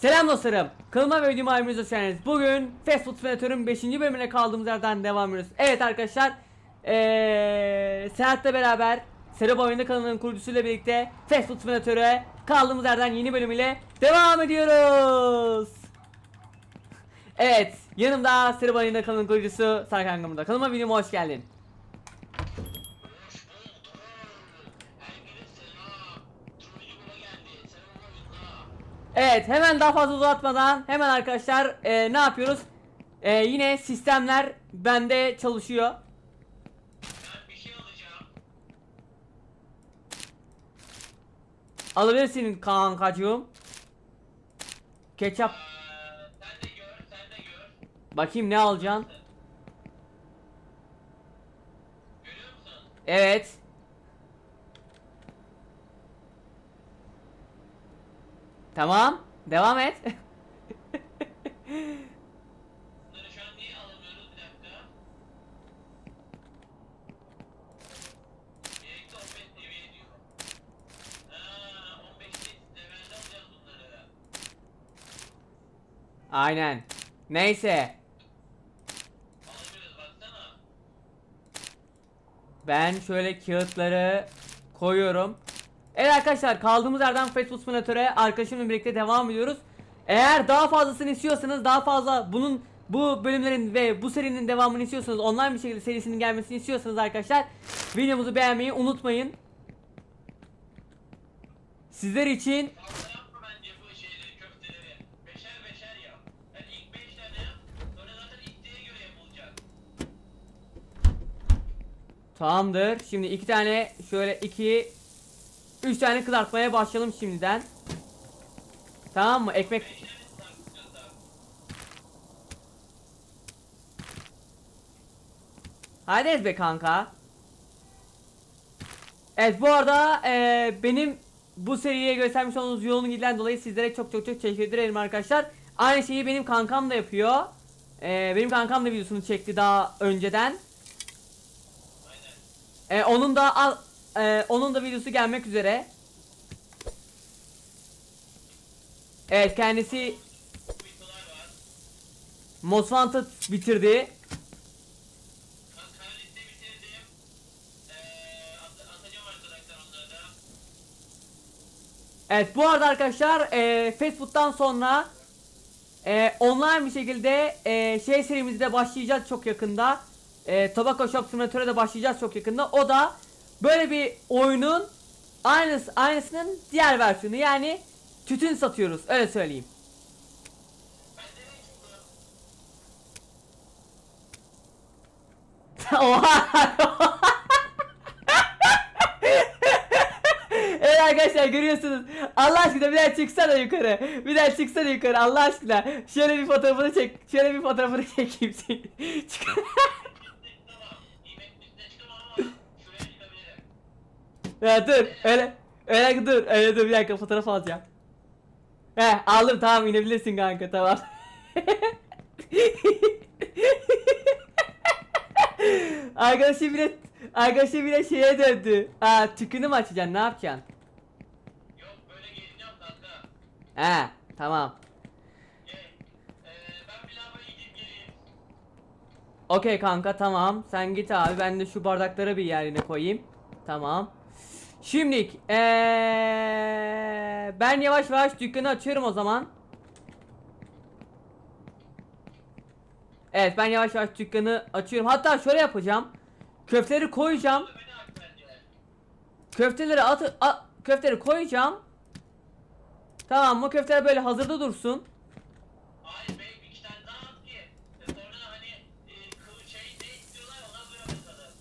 Selam dostlarım. Kanalıma ve videoma hepiniz hoş. Bugün Fast Food Simulator'ın 5. bölümüne kaldığımız yerden devam ediyoruz. Evet arkadaşlar. Ee, Serhat'la beraber Serap Oyunda kanalının kurucusuyla birlikte Fast Food Simulator'a kaldığımız yerden yeni bölümüyle devam ediyoruz. Evet. Yanımda Serap Oyunda kanalının kurucusu Sarkan Gamur'da. Kanalıma videoma hoş geldin. Evet hemen daha fazla uzatmadan hemen arkadaşlar e, ne yapıyoruz? E, yine sistemler bende çalışıyor. Şey. Alabilirsin kankacığım. Ketçap. Bakayım ne alacaksın? Evet. Tamam. Devam et. Bunları şu an niye alamıyoruz? Bir dakika. Birlikte 15 seviye diyor. Ha, 15 levelde alacağız bunları. Aynen. Neyse. Ben şöyle kağıtları koyuyorum. Evet arkadaşlar kaldığımız yerden Facebook Simulator'a arkadaşımla birlikte devam ediyoruz. Eğer daha fazlasını istiyorsanız daha fazla bunun bu bölümlerin ve bu serinin devamını istiyorsanız online bir şekilde serisinin gelmesini istiyorsanız arkadaşlar videomuzu beğenmeyi unutmayın. Sizler için Fazla yapma bence bu şeyleri, köfteleri. Beşer beşer yap. Yani ilk 5 tane yap. Sonra zaten isteğe göre yapılacak. tamamdır. Şimdi iki tane şöyle iki üç tane kızartmaya başlayalım şimdiden. Tamam mı? Ekmek. Hadi be kanka. Evet bu arada eee, benim bu seriye göstermiş olduğunuz yoğun ilgiden dolayı sizlere çok çok çok teşekkür ederim arkadaşlar. Aynı şeyi benim kankam da yapıyor. Eee, benim kankam da videosunu çekti daha önceden. Eee, onun da al, eee, onun da videosu gelmek üzere. Evet kendisi. Most Wanted bitirdi. Ee. Evet bu arada arkadaşlar e, Facebook'tan sonra e, online bir şekilde e, şey serimizde başlayacağız çok yakında. E, Tobacco Shop Simulator'a da başlayacağız çok yakında. O da böyle bir oyunun aynısı, aynısının diğer versiyonu yani tütün satıyoruz öyle söyleyeyim. Oha! evet arkadaşlar görüyorsunuz. Allah aşkına bir daha çıksana yukarı. Bir daha çıksana yukarı Allah aşkına. Şöyle bir fotoğrafını çek. Şöyle bir fotoğrafını çekeyim. Çık- ya dur öyle. Öyle dur. Öyle dur bir dakika fotoğraf alacağım. He aldım tamam inebilirsin kanka tamam. Arkadaşı bile Arkadaşı bile şeye döndü. Aa tükünü mü açacaksın ne yapacaksın? Yok böyle geleceğim kanka. He tamam. Geleyim. Okey kanka tamam. Sen git abi ben de şu bardakları bir yerine koyayım. Tamam. Şimdilik ee, ben yavaş yavaş dükkanı açıyorum o zaman. Evet ben yavaş yavaş dükkanı açıyorum. Hatta şöyle yapacağım. Köfteleri koyacağım. Köfteleri atı a- köfteleri koyacağım. Tamam mı? Köfteler böyle hazırda dursun. Hayır bey iki tane daha at ki. Sonra hani e, şey ne istiyorlar ona göre bakalım.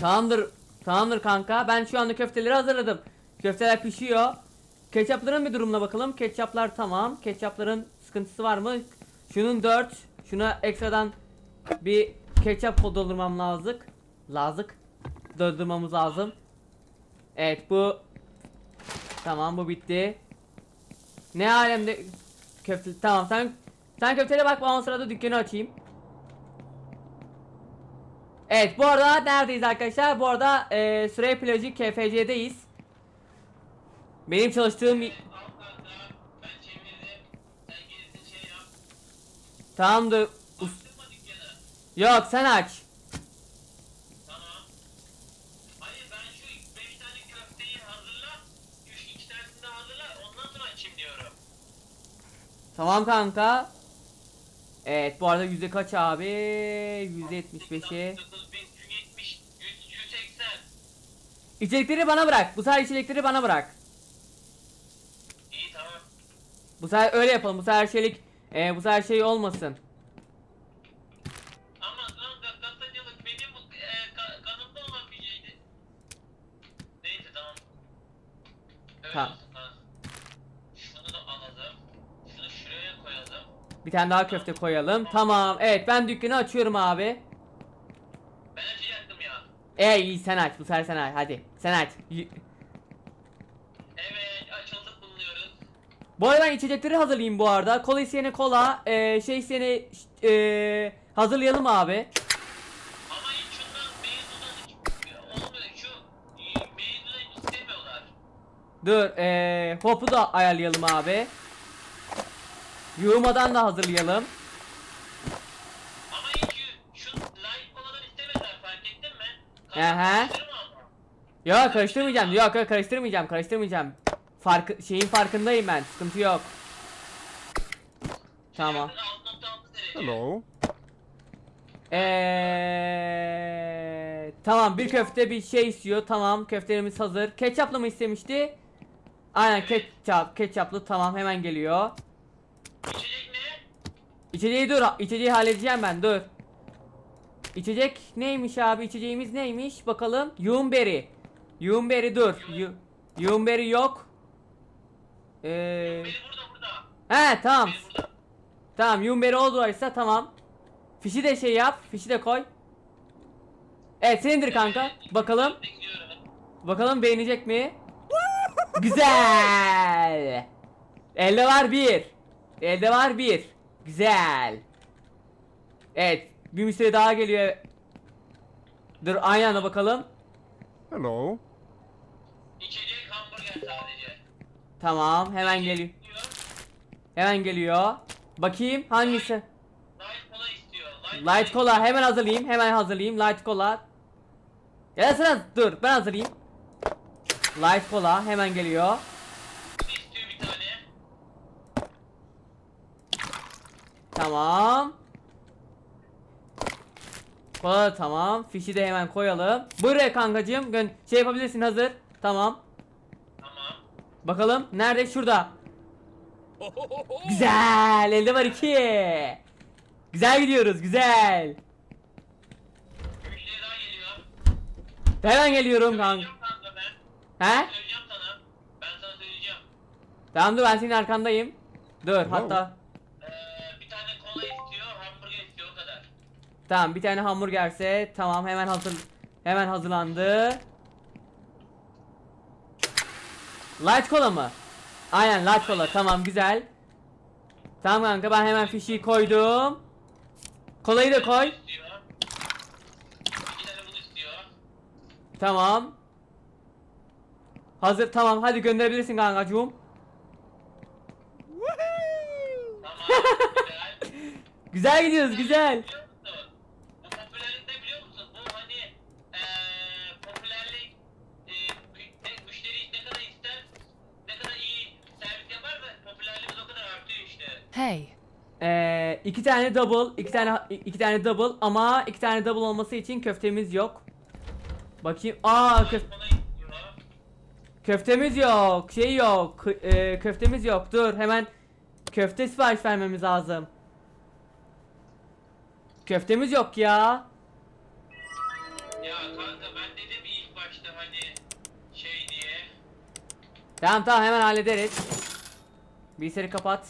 Tamamdır. Tamamdır kanka. Ben şu anda köfteleri hazırladım. Köfteler pişiyor. Ketçapların bir durumuna bakalım. Ketçaplar tamam. Ketçapların sıkıntısı var mı? Şunun 4. Şuna ekstradan bir ketçap doldurmam lazım. Lazım. Doldurmamız lazım. Evet bu Tamam bu bitti. Ne alemde köfte tamam sen sen köfteye bak ben o sırada dükkanı açayım. Evet bu arada neredeyiz arkadaşlar? Bu arada e, Süreyya Plajı KFC'deyiz. Benim çalıştığım. Tamamdır. Us-. Yok sen aç. Tamam. Hayır ben şu 5 tane köfteyi hazırla. 3 2 tanesini de hazırla. Ondan sonra açayım diyorum. Tamam kanka. Evet bu arada yüzde kaç abi? Yüzde 75'i. 9070 100 180. İçecekleri bana bırak. Bu sefer içecekleri bana bırak. İyi tamam. Bu sefer öyle yapalım. Bu sefer şeylik e, bu sefer şey olmasın. Ama lan ga- gazetecilik benim e, ka- kanımda olan bir şeydi. Neyse tamam. Öyle Tamam. olsun ha. Şunu da alalım. Şunu şuraya koyalım. Bir tane daha köfte koyalım. Tamam. Evet ben dükkanı açıyorum abi. Ben açacaktım ya. E iyi sen aç. Bu sefer sen aç. Hadi. Sen aç. Y- Evet açıldık bulunuyoruz. Bu arada ben içecekleri hazırlayayım bu arada. Kola isteyene kola, e, şey isteyene e, hazırlayalım abi. Ama hiç şundan meyzudan hiç olmuyor. Şu e, istemiyorlar. Dur, e, hopu da ayarlayalım abi. Yuğumadan da hazırlayalım. Ama hiç şu, şu light koladan istemediler fark ettin mi? Aha. Karıştırma ama. Yok karıştırmayacağım. Yok yok karıştırmayacağım. Karıştırmayacağım. Farkı, şeyin farkındayım ben. Sıkıntı yok. Tamam. Sıcaklık 6.6 derece. Hello. Eee tamam bir köfte bir şey istiyor. Tamam köftelerimiz hazır. Ketçaplı mı istemişti? Aynen ketçap, ketçaplı tamam hemen geliyor. İçecek ne? İçeceği dur, içeceği halledeceğim ben dur. İçecek neymiş abi? İçeceğimiz neymiş? Bakalım. Yumberry. Yumberry dur. Yu Yumberry yok. Ee, Benim burada burada. he tamam. Benim burada. Tamam Yumberry olduysa tamam. Fişi de şey yap. Fişi de koy. Evet senindir kanka. Bakalım. Bakalım beğenecek mi? Güzel. Elde var bir. Elde var bir. Güzel. Evet. Bir müşteri daha geliyor. Dur aynı anda bakalım. Hello. İçecek hamburger sadece. Tamam hemen geliyor. Diyor. Hemen geliyor. Bakayım hangisi? Light kola istiyor. Light, Light cola hemen hazırlayayım. Hemen hazırlayayım. Light cola. Ya sen dur ben hazırlayayım. Light cola hemen geliyor. istiyor bir tane. Tamam. Kola tamam. Fişi de hemen koyalım. Buraya kankacığım. Gön şey yapabilirsin hazır. Tamam. Tamam. Bakalım nerede? Şurada. Güzel. Elde var iki. Güzel gidiyoruz. Güzel. Müşteri daha geliyor. Hemen geliyorum kanka. Söyleyeceğim kanka ben. He? Söyleyeceğim sana. Ben sana söyleyeceğim. Tamam dur ben senin arkandayım. Dur hatta. Tamam bir tane hamburgerse tamam hemen hazır hemen hazırlandı. Light cola mı? Aynen light cola tamam güzel. Tamam kanka ben hemen fişi koydum. Kolayı da koy. Tamam. Hazır tamam hadi gönderebilirsin kankacığım. Tamam, güzel. Güzel gidiyoruz güzel. Biliyor musun? Bu popülerlikte biliyor musun? Bu hani eee popülerlik eee ne- müşteri ne kadar ister, ne kadar iyi servis yaparsa popülerliğimiz o kadar artıyor işte. Hey, Ee, iki tane double, iki tane iki tane double ama iki tane double olması için köftemiz yok. Bakayım. Aa köf köftemiz yok. Şey yok. e, köftemiz yok. Dur hemen köfte sipariş vermemiz lazım. Köftemiz yok ya. Ya kanka ben dedim ilk başta hani şey diye. Tamam tamam hemen hallederiz. Bilgisayarı kapat.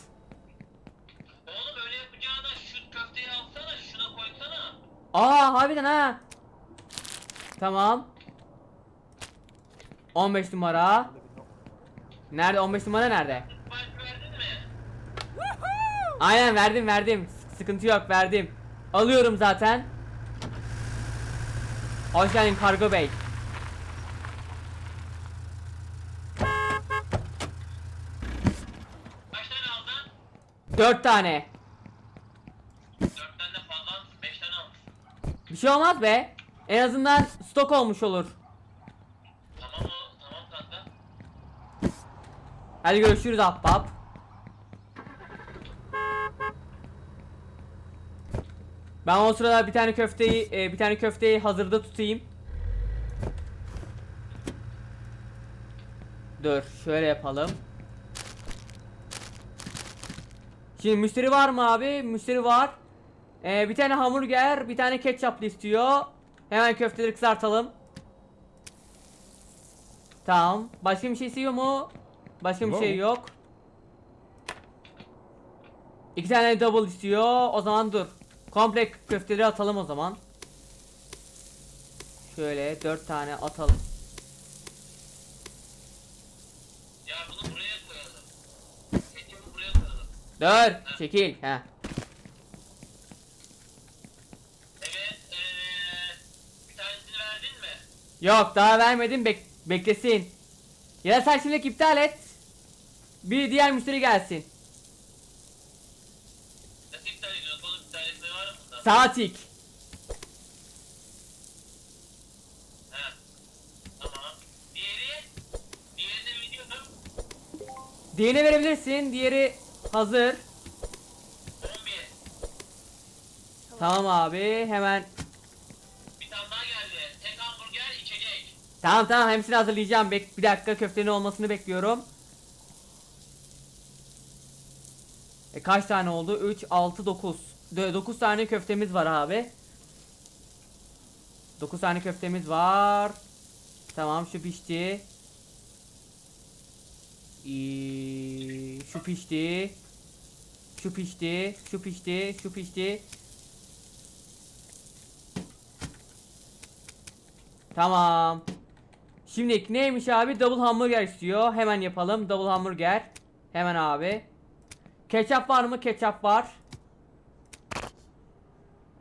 Oğlum öyle yapacağına şu köfteyi alsana, şuna koysana. Aa harbiden ha. Tamam. 15 numara. Nerede 15 numara nerede? Aynen verdim verdim. Sıkıntı yok verdim. Alıyorum zaten. Hoş geldin kargo bey. Kaç tane aldın? 4 tane. Bir şey olmaz be. En azından stok olmuş olur. Tamam tamam kanka. Hadi görüşürüz ahbap. Ben o sırada bir tane köfteyi e, bir tane köfteyi hazırda tutayım. Dur, şöyle yapalım. Şimdi müşteri var mı abi? Müşteri var. Ee, bir tane hamburger, bir tane ketçaplı istiyor. Hemen köfteleri kızartalım. Tamam. Başka bir şey istiyor mu? Başka bir şey yok. İki tane double istiyor. O zaman dur. Komple köfteleri atalım o zaman. Şöyle dört tane atalım. Ya bunu buraya koyalım. Ketçapı buraya koyalım. Dur, çekil. Heh. Yok, daha vermedim. Bek beklesin. Ya sen şimdilik iptal et. Bir diğer müşteri gelsin. Nasıl iptal ediyorsun? Oğlum bir tanesi var mı bunda? Saat ilk. He. Tamam. Diğeri? Diğerini biliyordum. Diğerine verebilirsin. Diğeri hazır. 11. Tamam abi. Hemen. Tamam tamam hepsini hazırlayacağım. Bek bir dakika köftenin olmasını bekliyorum. E kaç tane oldu? 3, 6, 9. 9 tane köftemiz var abi. 9 tane köftemiz var. Tamam şu pişti. Şu pişti. Şu pişti. Şu pişti. Şu pişti. Tamam. Şimdi neymiş abi? Double hamburger istiyor. Hemen yapalım. Double hamburger. Hemen abi. Ketçap var mı? Ketçap var.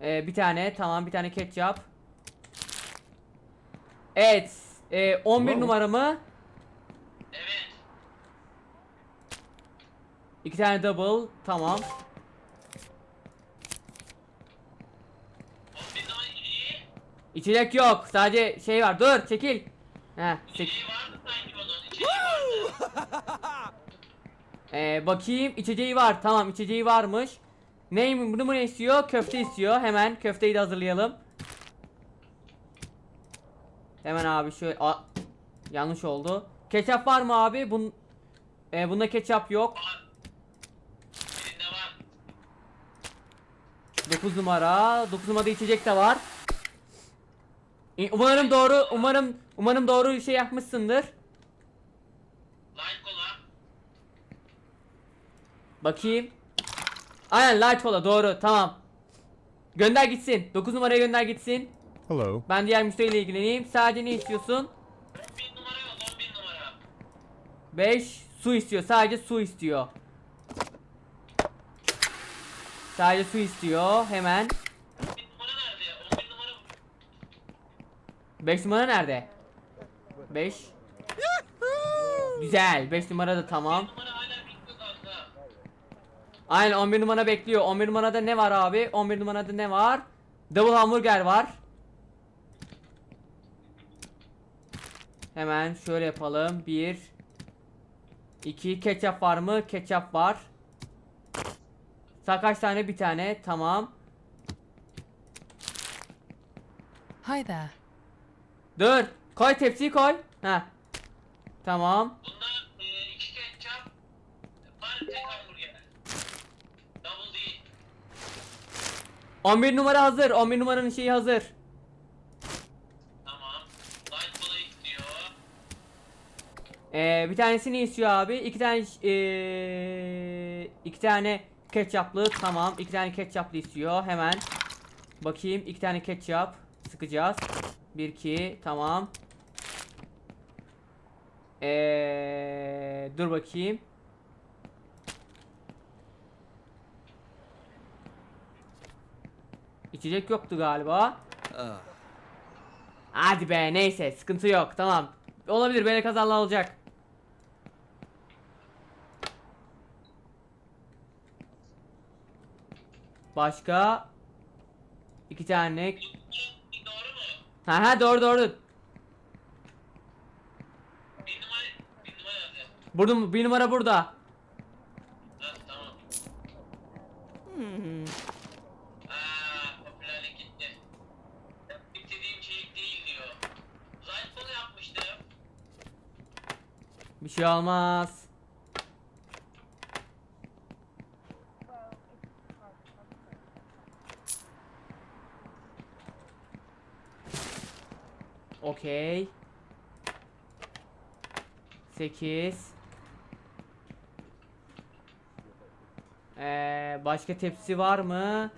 Ee, bir tane. Tamam bir tane ketçap. Evet. Ee, 11 Wow. numara mı? Evet. İki tane double. Tamam. 11 zaman içeceği. İçecek yok. Sadece şey var. Dur çekil. Heh, sek- İçeceği vardı sanki onun. İçeceği vardı. Ee, bakayım içeceği var. Tamam içeceği varmış. Neymiş bunu mu ne istiyor? Köfte istiyor. Hemen köfteyi de hazırlayalım. Hemen abi şöyle Aa, yanlış oldu. Ketçap var mı abi? Bun ee, bunda ketçap yok. Var. Birinde var. 9 numara. 9 numarada içecek de var. Umarım doğru umarım umarım doğru şey yapmışsındır. Light cola. Bakayım. Aynen light cola doğru tamam. Gönder gitsin. 9 numaraya gönder gitsin. Hello. Ben diğer müşteriyle ilgileneyim. Sadece ne istiyorsun? 11 numara yok 11 numara. 5 su istiyor. Sadece su istiyor. Sadece su istiyor. Hemen. 11 numara nerede? 11 numara 5 numara nerede? 5. Güzel. 5 numara da tamam. Aynen 11 numara bekliyor. 11 numarada ne var abi? 11 numarada ne var? Double hamburger var. Hemen şöyle yapalım. 1 2 ketçap var mı? Ketçap var. Sağ kaç tane? Bir tane. Tamam. Hi there. Dur. Koy tepsiyi koy. Ha. Tamam. Bunda e, iki ketçap var tek hamburger. Double değil. 11 numara hazır. 11 numaranın şeyi hazır. Tamam. Light cola istiyor. Ee, bir tanesini istiyor abi. İki tane ee, iki tane ketçaplı tamam. İki tane ketçaplı istiyor. Hemen bakayım. iki tane ketçap sıkacağız. Bir iki tamam. Ee, dur bakayım. İçecek yoktu galiba. Hadi be neyse sıkıntı yok tamam. Olabilir böyle kazanlar olacak. Başka İki tane. Ha ha doğru doğru. Bir numara, bir numara yazıyor. Burada. Ha, tamam. Aa, popülerlik gitti. İstediğim şey değil diyor. Zaytfonu yapmıştım. Bir şey olmaz. Okey. 8 Ee, başka tepsi var mı?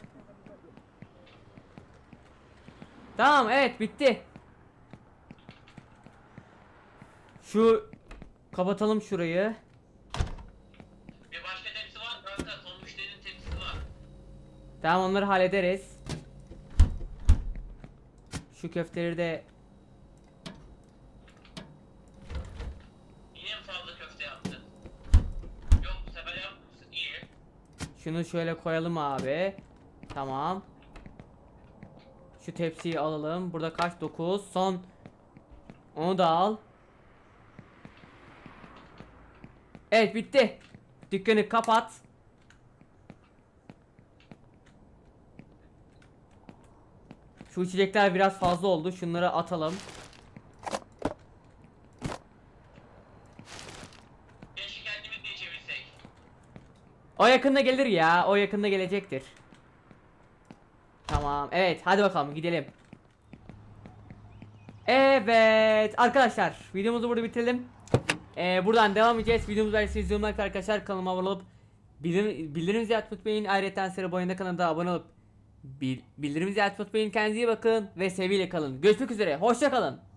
Tamam evet bitti. Şu kapatalım şurayı. Bir başka tepsi var kanka. Son müşterinin tepsisi var. Tamam onları hallederiz. Şu köfteleri de Yine mi fazla köfte yaptın? Yok bu sefer yapmışsın. İyi. Şunu şöyle koyalım abi. Tamam. Şu tepsiyi alalım. Burada kaç? 9. Son. Onu da al. Evet bitti. Dükkanı kapat. Şu içecekler biraz fazla oldu. Şunları atalım. O yakında gelir ya. O yakında gelecektir. Tamam. Evet. Hadi bakalım gidelim. Evet. Arkadaşlar videomuzu burada bitirelim. Ee, buradan devam edeceğiz. Videomuzu beğendiyseniz yorum like arkadaşlar. Kanalıma abone olup bildirim, bildirim zil unutmayın. Ayrıca sıra boyunda kanalda abone olup bil, bildirim unutmayın. Kendinize iyi bakın ve sevgiyle kalın. Görüşmek üzere. Hoşça kalın.